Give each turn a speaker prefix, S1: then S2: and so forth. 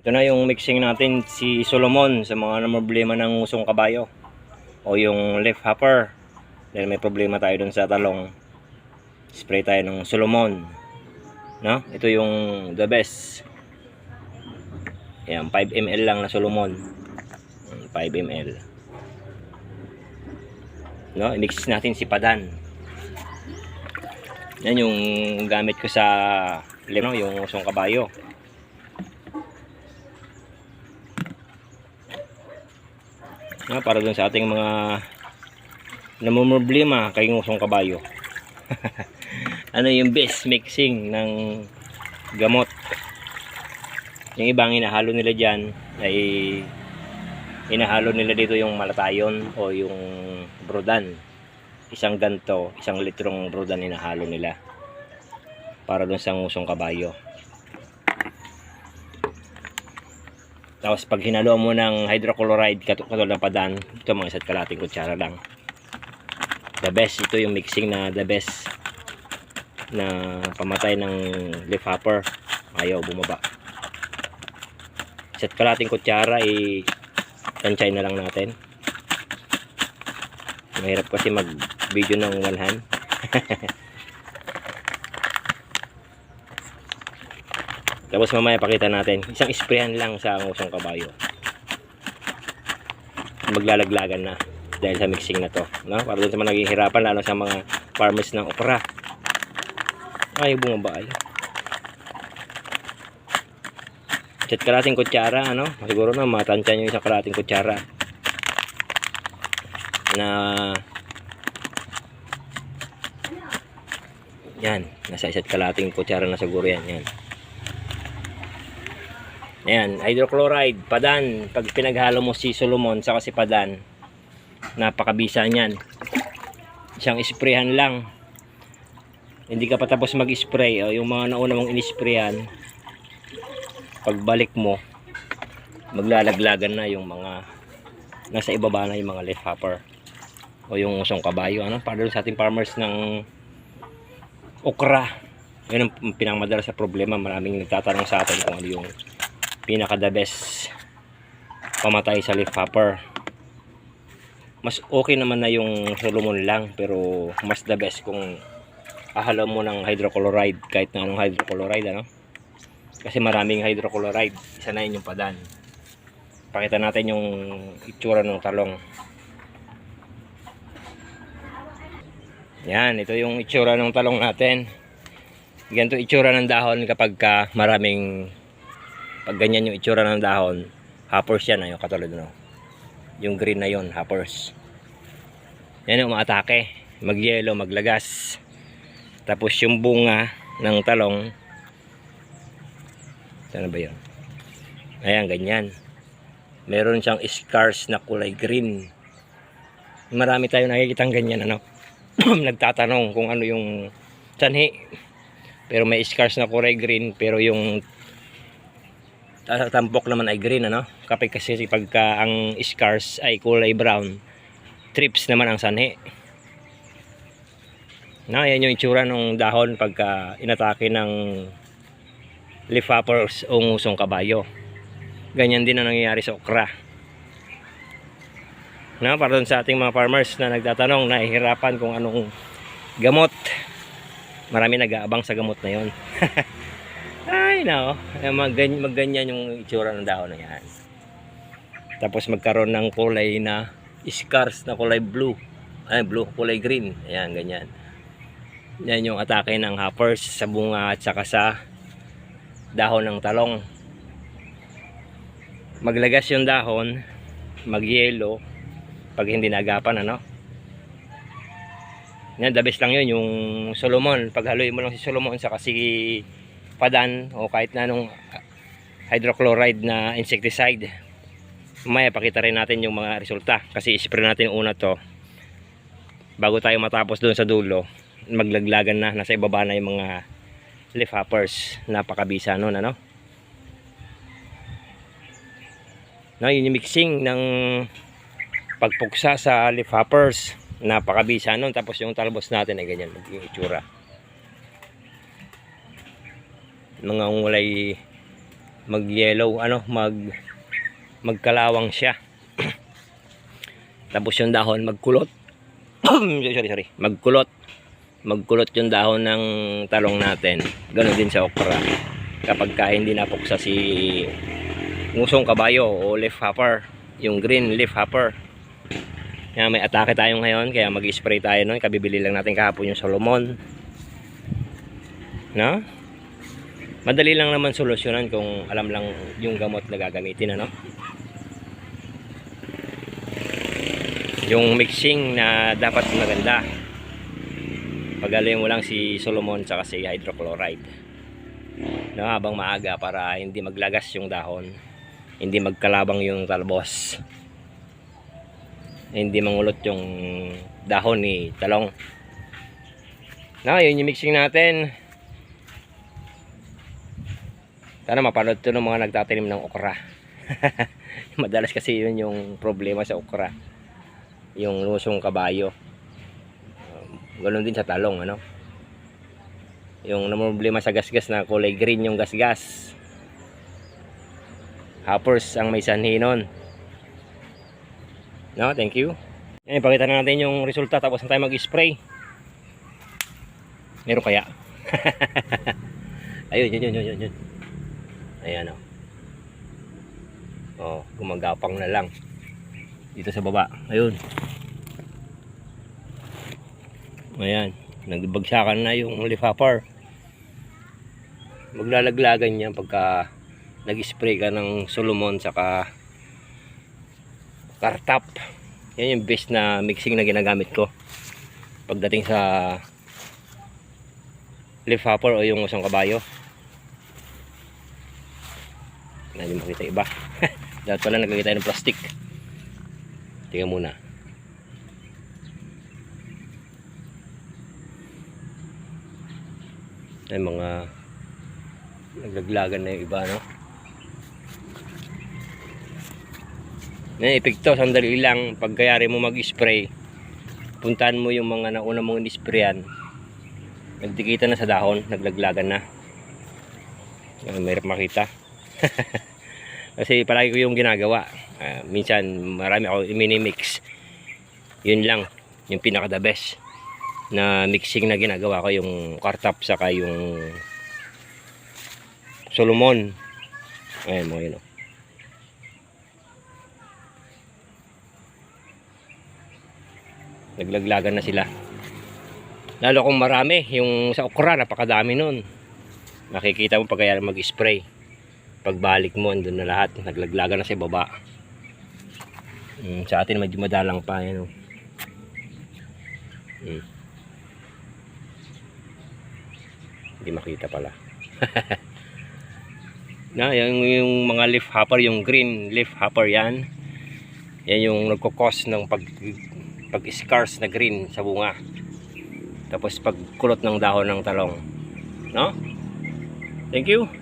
S1: Ito na yung mixing natin si Solomon sa mga problema ng usong kabayo o yung leaf hopper. Dahil may problema tayo dun sa talong. Spray tayo ng Solomon. No? Ito yung the best. Ayan, 5 ml lang na Solomon. 5 ml. No, i-mix natin si Padan. Yan yung gamit ko sa lino, yung usong kabayo. No, para dun sa ating mga namumroblema kay usong kabayo. ano yung best mixing ng gamot. Yung ibang hinahalo nila dyan ay hinahalo nila dito yung malatayon o yung brodan. Isang ganto, isang litrong brodan hinahalo nila para dun sa ngusong kabayo. Tapos pag hinalo mo ng hydrochloride kat- katulad ng padan, ito mga isa't kalating kutsara lang. The best, ito yung mixing na the best na pamatay ng leaf hopper. Ayaw bumaba. Isa't kalating kutsara i tansay na lang natin. Mahirap kasi mag video ng one hand. Tapos mamaya pakita natin. Isang sprayan lang sa ngusong kabayo. Maglalaglagan na dahil sa mixing na to. No? Para doon sa mga naging hirapan lalo sa mga farmers ng okra. Ay, bumaba ay. Chat kalating kutsara, ano? Siguro na matansya nyo isang kalating kutsara. Na Yan, nasa isa't kalating kutsara na siguro yan, yan. Ayan, hydrochloride, padan. Pag pinaghalo mo si Solomon sa si padan, napakabisa niyan. Isang isprayhan lang. Hindi ka pa tapos mag-spray. O, yung mga nauna mong inisprayan, pagbalik mo, maglalaglagan na yung mga nasa ibaba na yung mga leaf hopper o yung usong kabayo. Ano? Para sa ating farmers ng okra. Yun ang pinakamadala sa problema. Maraming nagtatanong sa atin kung ano yung pinaka the best pamatay sa leaf hopper. Mas okay naman na yung Solomon lang pero mas the best kung ahalo mo ng hydrochloride kahit na anong hydrochloride ano? Kasi maraming hydrochloride isa na yun yung padan pakita natin yung itsura ng talong. Yan ito yung itsura ng talong natin. Ganito itsura ng dahon kapag ka maraming pag ganyan yung itsura ng dahon hoppers yan ayun katulad no yung green na yon hoppers. Yan yung umaatake. Mag yellow maglagas. Tapos yung bunga ng talong. Saan ba yun? Ayan ganyan. Meron siyang scars na kulay green. Marami tayo nakikitang ganyan ano? Nagtatanong kung ano yung sanhi. Pero may scars na kulay green pero yung ta- tampok naman ay green ano? Kapag kasi pagka ang scars ay kulay brown trips naman ang sanhi. Na yan yung itsura ng dahon pagka inatake ng leaf hoppers o ngusong kabayo. Ganyan din ang nangyayari sa okra. Na para sa ating mga farmers na nagtatanong nahihirapan kung anong gamot. Marami nag-aabang sa gamot na yon Ay, no. Magganyan, magganyan yung itsura ng dahon na yan. Tapos magkaroon ng kulay na scars na kulay blue. Ay, blue, kulay green. Ayan, ganyan. Yan yung atake ng hoppers sa bunga at saka sa dahon ng talong. Maglagas yung dahon, mag-yellow, pag hindi nagapan, ano? Yan, the best lang yun, yung Solomon. Pag haluin mo lang si Solomon sa kasi padan o kahit na anong hydrochloride na insecticide. Mamaya pakita rin natin yung mga resulta. Kasi ispray natin una to bago tayo matapos doon sa dulo maglaglagan na nasa ibaba na yung mga leaf hoppers. Napakabisa nun ano? No, yun yung mixing ng pagpuksa sa leaf hoppers. Napakabisa nun. Tapos yung talbos natin ay ganyan yung itsura mga ungulay mag yellow ano mag magkalawang siya. Tapos yung dahon magkulot. Sorry sorry. Magkulot. Magkulot yung dahon ng talong natin. Ganoon din sa okra. Kapag ka hindi napuksa si ngusong kabayo o leaf hopper yung green leaf hopper. Kaya may atake tayo ngayon kaya mag-spray tayo nun. Kabibili lang natin kahapon yung Solomon. No? Madali lang naman solusyonan kung alam lang yung gamot na gagamitin ano? Yung mixing na dapat maganda. Pagaling mo lang si Solomon saka si hydrochloride. No, habang maaga para hindi maglagas yung dahon hindi magkalabang yung talbos hindi mangulot yung dahon ni talong. No, yun yung mixing natin sana mapanood to ng mga nagtatanim ng okra. Madalas kasi yun yung problema sa okra. Yung lusong kabayo. Um, ganun din sa talong ano? Yung problema sa gasgas na kulay green yung gasgas. Hoppers ang may sanhi nun. No thank you. Yan ipakita na natin yung resulta. Tapos na tayo mag spray meron kaya? Ayun yun yun yun yun yun ayan o oh gumagapang na lang. Dito sa baba. Ayun. Ayan. Nagbagsakan na yung hopper maglalaglagan niya pagka nag-spray ka ng Solomon saka kartap. Yan yung best na mixing na ginagamit ko. Pagdating sa leaf o yung usang kabayo hindi makita iba. Dapat pala naglagay tayo ng plastic. Tingnan muna. Ay mga naglaglagan na yung iba no? Na epekto sandali lang. Pagkayari mo mag-spray puntahan mo yung mga nauna mong in-sprayan. Nagdikita na sa dahon naglaglagan na. Ay, mahirap makita kasi palagi ko yung ginagawa. Ah, minsan marami ako mini-mix. Yun lang yung pinaka the best na mixing na ginagawa ko yung kartap saka yung Solomon. Ayan mga yun oh. naglaglagan na sila. Lalo kung marami yung sa okra napakadami nun. Makikita mo pag kaya mag spray pagbalik mo andun na lahat. Naglaglagan na sa baba mm, sa atin medyo madalang pa yan oh. mm. hindi makita pala. Na yung, yung mga leaf hopper yung green leaf hopper yan. Yan yung nagkukos ng pag pag scars na green sa bunga. Tapos pagkulot ng dahon ng talong. No? Thank you